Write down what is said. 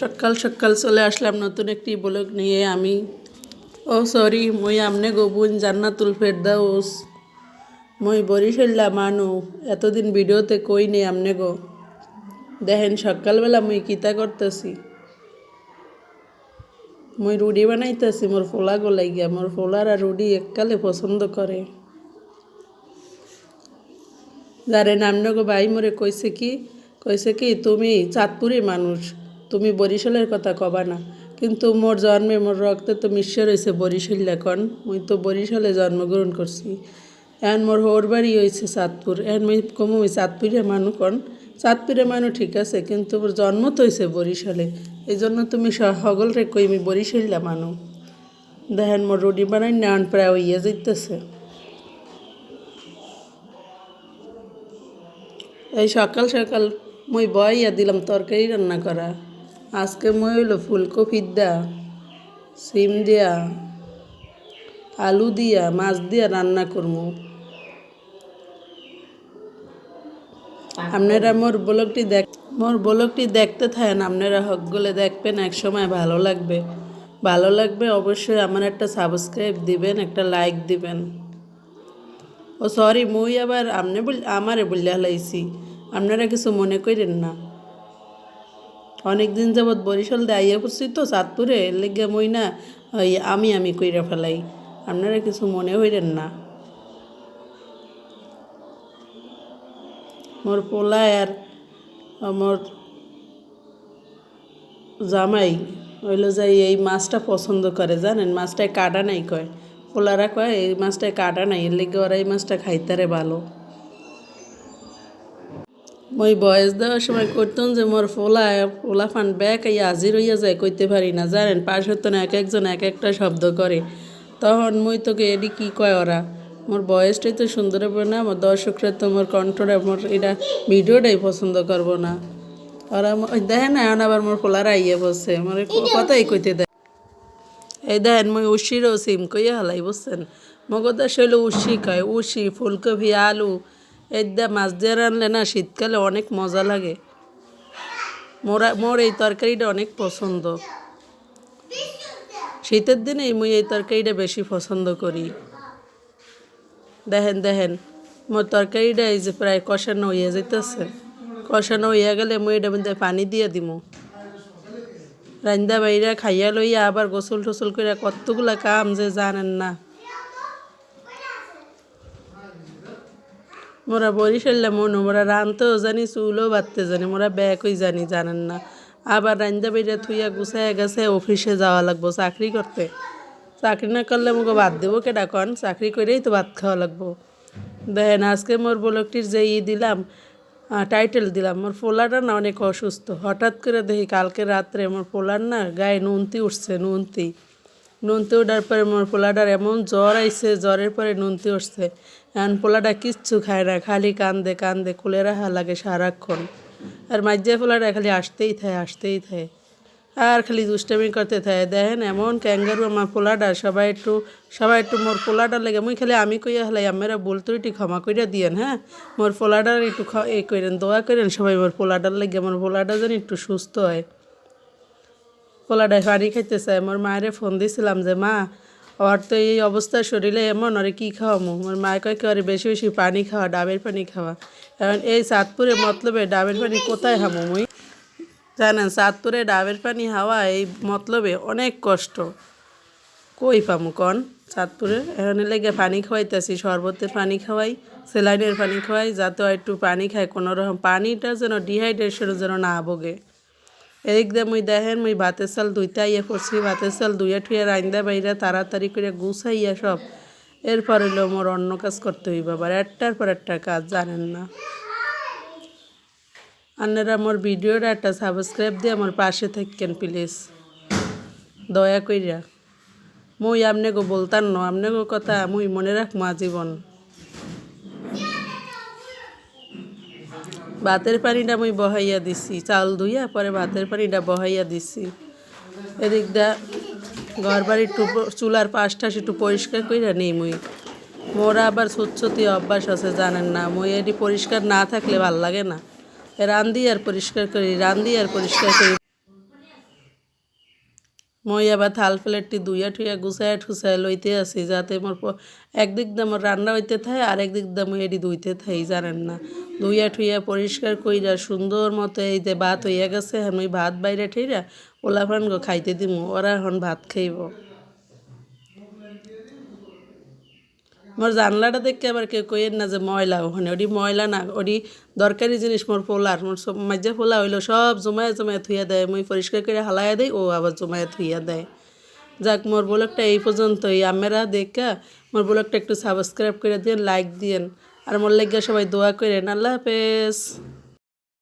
সকাল সকাল চলে আসলাম নতুন একটি ব্লগ নিয়ে আমি। ও সরি মই আমনে গোবুন জান্নাতুল ফেরদাউস। মই বরিশাল্লা মানু, এতদিন ভিডিওতে কই নেই আমনে গো। দেখেন, সকালবেলা মুই কিতা করতেছি। মুই রুটি বানাইতেছি, মোর ফোলা গোলাই গিয়া মোর ফোলার রুটি এককালে পছন্দ করে। যারে নামনগো ভাই মোরে কইছে কি কইছে কি, তুমি চাঁদপুরি মানুষ। তুমি বরিশালের কথা কবা না। কিন্তু মোর জন্মে মোর রক্তে তো মিশ্র হয়েছে বরিশাল এখন মুই তো বরিশালে জন্মগ্রহণ করছি। এখন মোর হোর বাড়ি হয়েছে চাঁদপুর। এখন মুই কমু মুই চাঁদপুরে মানুষ কন। চাঁদপুরে মানুষ ঠিক আছে, কিন্তু মোর জন্ম তো হয়েছে বরিশালে। এই জন্য তুমি সকলরে কই আমি বরিশাল্লা মানু। দেখেন মোর রুটি বানাই নেওয়ান প্রায় হইয়া যাইতেছে। এই সকাল সকাল মুই বইয়া দিলাম তরকারি রান্না করা। আজকে মই হইল ফুলকপির দা সিম দিয়া, আলু দিয়া, মাছ দিয়া রান্না করমু আপনারা মোর ব্লগটি দেখ মোর ব্লগটি দেখতে থাকেন, আপনারা হকগুলো দেখবেন এক সময় ভালো লাগবে। ভালো লাগবে অবশ্যই আমার একটা সাবস্ক্রাইব দিবেন, একটা লাইক দিবেন। ও সরি মুই আবার বল আমারে বললে হালাইছি আপনারা কিছু মনে করেন না। অনেক দিন যাবৎ বরিশাল দিয়ে আইয়া পড়ছি তো, চাঁদপুরে লেগে মই না ওই আমি আমি কইরা ফেলাই। আপনারা কিছু মনে হইলেন না। মোর পোলা আর আমার জামাই হইল যাই এই মাছটা পছন্দ করে, জানেন? মাছটায় কাটা নাই কয়। পোলারা কয়, এই মাছটায় কাটা নাই, এর লেগে ওরা এই মাছটা খাইতারে ভালো। মই বয়স দেওয়ার সময় করতাম যে মোর ফোলা ফোলা ফান ব্যাক এই হাজির হইয়া যায়, কইতে পারি না। জানেন, পাশ হতো না, এক একজন এক একটা শব্দ করে। তখন মই তোকে এডি কি কয় ওরা? মোর বয়সটাই তো সুন্দর হবে না আমার দর্শকরা তো মোর কণ্ঠটা, মোর এটা ভিডিওটাই পছন্দ করব না। ওরা দেখেন না, এখন আবার মোর ফোলারা আইয়ে বসছে। মোর কথাই কইতে দেয় এই দেখেন, মই উশিরও সিম কইয়া হালাই বসছেন। মগদা শৈল উশি কয়, উশি, ফুলকপি, আলু। এদা মাছ দিয়ে রানলে না শীতকালে অনেক মজা লাগে। মোরা, মোর এই তরকারিটা অনেক পছন্দ। শীতের দিনে মুই এই তরকারিটা বেশি পছন্দ করি। দেখেন দেখেন, মোর তরকারিটা এই যে প্রায় কষানো হইয়া যাইতেছে। কষানো হইয়া গেলে মুই এটা মধ্যে পানি দিয়ে দিমু। রান্দা বাইরা খাইয়া লইয়া আবার গোসল টোসল করে কতগুলা কাম যে জানেন না। মোরা বরিশাল্লা মনো, মোরা রানতেও জানি, চুলও বাঁধতে জানি, মোরা ব্যাকই জানি, জানেন না। আবার রান্দা বাইরা থুইয়া গুছায় গেছে অফিসে যাওয়া লাগবো, চাকরি করতে। চাকরি না করলে মোকে বাদ দেবো কেডা কন? চাকরি করেই তো ভাত খাওয়া লাগবো। দেখেন আজকে মোর ব্লগটির যে ই দিলাম টাইটেল দিলাম, মোর পোলাটা না অনেক অসুস্থ। হঠাৎ করে দেখি কালকে রাত্রে মোর পোলার না গায়ে নুনতি উঠছে, নুনতি। নুনতি ওঠার পরে মোর পোলাটার এমন জ্বর আইছে, জ্বরের পরে নুনতে উঠছে। এখন পোলাটা কিচ্ছু খায় না, খালি কান্দে কান্দে, কুলে রাখা লাগে সারাক্ষণ। আর মাজ্জা পোলাটা খালি আসতেই থাকে আসতেই থাকে আর খালি দুষ্টামি করতে থাকে দেখেন এমন ক্যাঙ্গারু আমার পোলাটা সবাই একটু সবাই একটু মোর পোলাটার লেগে। মুই খালি আমি কইয়া হলাই আমরা বল ক্ষমা কইরা দিয়েন হ্যাঁ? মোর পোলাটার একটু এ করেন দোয়া করেন সবাই মোর পোলাটার লেগে আমার পোলাটা যেন একটু সুস্থ হয়। পোলাটায় পানি খাইতে চায় মোর মায়েরে ফোন দিছিলাম যে, মা, ওর তো এই অবস্থা শরীরে এমন, ওরে কী খাওয়ামো? মোর মায় কয় কি বেশি বেশি পানি খাওয়া, ডাবের পানি খাওয়া। কারণ এই চাঁদপুরে মতলবে ডাবের পানি কোথায় হামো মুই? জানেন, চাঁদপুরে ডাবের পানি হাওয়া এই মতলবে অনেক কষ্ট। কই পামু কন? চাঁদপুরে এখন লেগে পানি খাওয়াইতেছি শরবতের পানি খাওয়াই, সেলাইনের পানি খাওয়াই, যাতে একটু পানি খায় কোনো রকম পানিটা যেন ডিহাইড্রেশন যেন না ভোগে। এদিক দিয়ে মুই দেখেন, মুই ভাতের চাল দুইটা ইয়ে করছি, ভাতের চাল দুইয়া ঠুয়ে রাইন্দা বাইরা তাড়াতাড়ি করে গুছাইয়া সব। এরপর হইল মোর অন্য কাজ করতে হইব, আবার একটার পর একটা কাজ, জানেন না। আপনারা আমার ভিডিওটা একটা সাবস্ক্রাইব দিয়ে আমার পাশে থাকেন, প্লিজ। দয়া কইরা। মুই আপনি গো বলতাম না আপনি গো কথা মুই মনে রাখব আজীবন। ভাতের পানিটা মুই বহাইয়া দিছি, চাল ধুইয়া পরে ভাতের পানিটা বহাইয়া দিছি। এদিক দা ঘর বাড়ির চুলার পাশটা একটু পরিষ্কার কইরা নেই মুই। মোরা আবার সুচ্ছতি অভ্যাস আছে, জানেন না। মুই এটি পরিষ্কার না থাকলে ভালো লাগে না। রান্দি আর পরিষ্কার করি রান্দি আর পরিষ্কার করি। মই আবার থাল প্লেটটি দুইয়া ঠুইয়া গুছায় ঠুসায় লইতে আসি, যাতে মোর একদিক দিয়ে মোর রান্না হইতে থাকে আর একদিক দিয়ে মই এটি ধুইতে থাই, জানেন না। ধুইয়া ঠুইয়া পরিষ্কার কইরা সুন্দর মতো এই যে ভাত হইয়া গেছে আমি ভাত বাইরে ঠেইরা ওলাফান খাইতে দিমু, ওরা এখন ভাত খাইব। মোর জানলাটা দেখে আবার কেউ কইেন না যে ময়লা ওখানে। ওটি ময়লা না ওটি দরকারি জিনিস মোর পোলার মোর সব মাঝে ফোলা হইল, সব জমায়ে জমায়ে থুইয়া দেয়। মুই পরিষ্কার করে হালাইয়া দেয় ও আবার জমায়ে থুইয়া দেয়। যাক, মোর ব্লগটা এই পর্যন্তই। আমেরা দেখা, মোর ব্লগটা একটু সাবস্ক্রাইব করে দিন লাইক দিয়েন। আর মোর লেগে সবাই দোয়া করেন। আল্লাহ হাফেজ।